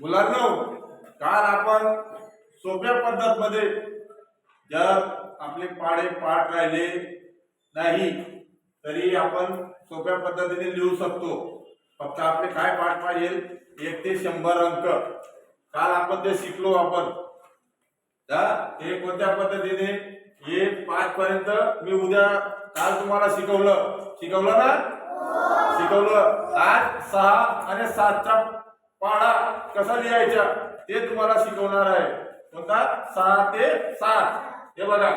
मुलांनो काल आपण सोप्या पद्धत मध्ये जर आपले पाडे पाठ राहिले नाही तरी आपण सोप्या पद्धतीने लिहू शकतो. फक्त आपले काय पाठ पाहिजे एक ते शंभर अंक. काल आपण ते शिकलो आपण हा? ते कोणत्या पद्धतीने? एक पाच पर्यंत मी उद्या काल तुम्हाला शिकवलं. शिकवलं ना? शिकवलं. आज सहा आणि सातचा पाढा कसा लिहायचा ते तुम्हाला शिकवणार आहे. कोणता? सहा ते सात. हे बघा.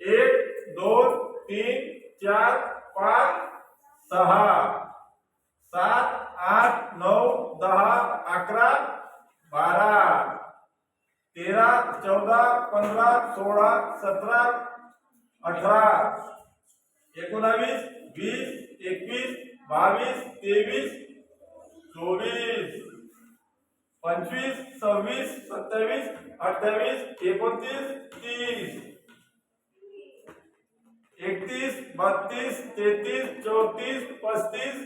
एक दोन तीन चार पाच सहा. सात आठ नऊ दहा अकरा बारा. तेरा चौदा पंधरा सोळा सतरा अठरा. एकोणावीस वीस एकवीस बावीस तेवीस चोवीस. पंचवीस सव्वीस सत्तावीस अठ्ठावीस एकोणतीस तीस. एकतीस बत्तीस तेहतीस चौतीस पस्तीस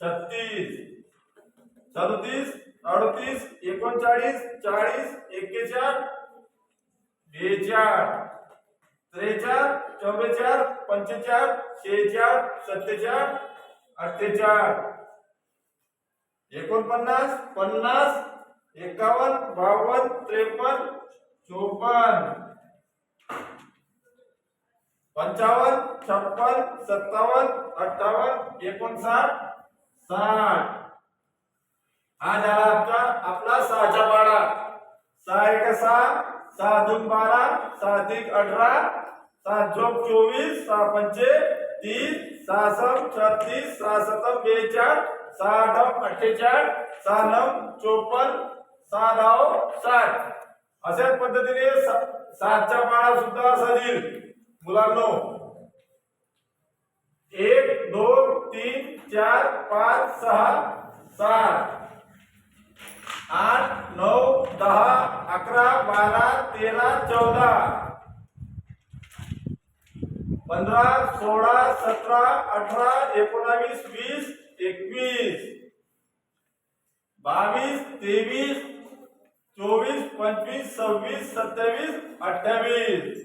छत्तीस. सदतीस अडतीस एकोणचाळीस चाळीस एक्केचाळ बेचाळ. त्रेचाळ चौवेचाळ पंचेचाळ शेहेचाळ सत्तेचाळ अठ्ठेचाळ. एकोणपन्नास पन्नास एकावन्न बावन्न त्रेपन्न चोपन्न. पंचावन्न छप्पन सत्तावन्न अठ्ठावन्न एकोणसाठ साठ. हा झाला आपला आपला सहाचा पाडा. सहा एक सहा सहा दोन बारा सहा तीन अठरा सहा झोप चोवीस सहा पंचे तीस सहा सम छत्तीस सहा सतम बेचाळीस सहा नऊ अठ्ठेचाळीस सहा नऊ चोपन्न सहा दहा साठ. अशाच पद्धतीने सातच्या सातचा सुद्धा असा मुलांनो एक दोन तीन चार पाच सहा सात आठ नऊ दहा अकरा बारा तेरा चौदा. पंधरा सोळा सतरा अठरा एकोणावीस वीस एकवीस बावीस तेवीस चोवीस पंचवीस सव्वीस सत्तावीस अठ्ठावीस.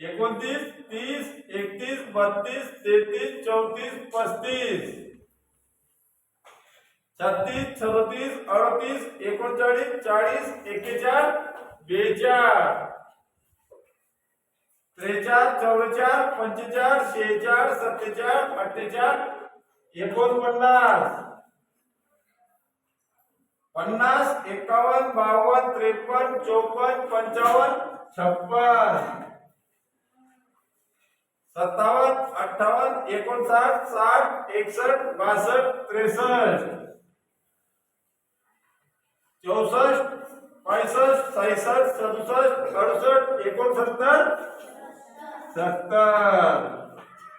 एकोणतीस तीस एकतीस बत्तीस तेहतीस चौतीस पस्तीस. छत्तीस छत्तीस अडतीस एकोणचाळीस चाळीस एक्केचाळ बेचाळ. त्रेचाळ चौवेचाळ पंचेचाळ शेहेचाळ सत्तेचाळ अठ्ठेचाळ एकोणपन्नास. पन्नास एकावन्न बावन्न त्रेपन्न चोपन्न पंचावन्न छप्पन. सत्तावन्न अठ्ठावन्न एकोणसाठ साठ एकसष्ट बासष्ट त्रेसष्ट. चौसष्ट पैसष्ट सहासष्ट सदुसष्ट अडुसष्ट एकोणसत्तर सत्तर.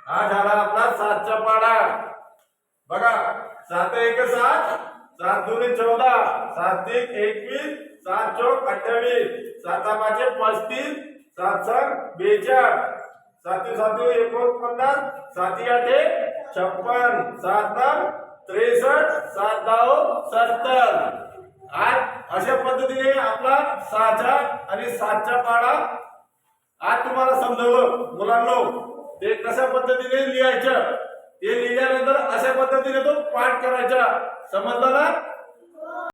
हा झाला आपला सातचा पाडा. बघा सात एक सात सात दोन्ही चौदा सात तीन एकवीस सात चौक अठ्ठावीस साता पाचशे पस्तीस सात सात बेचाळ साती सातू एकोणपन्नास साती आठे छप्पन सात नऊ त्रेसष्ट सात दहा सत्तर. आज अशा पद्धतीने आपला सहाचा आणि सातचा पाडा आज तुम्हाला समजवलं. मुलांनो ते कशा पद्धतीने लिहायचं? हे लिहिल्यानंतर अशा पद्धतीने तो पाठ करायचा. समजला ना?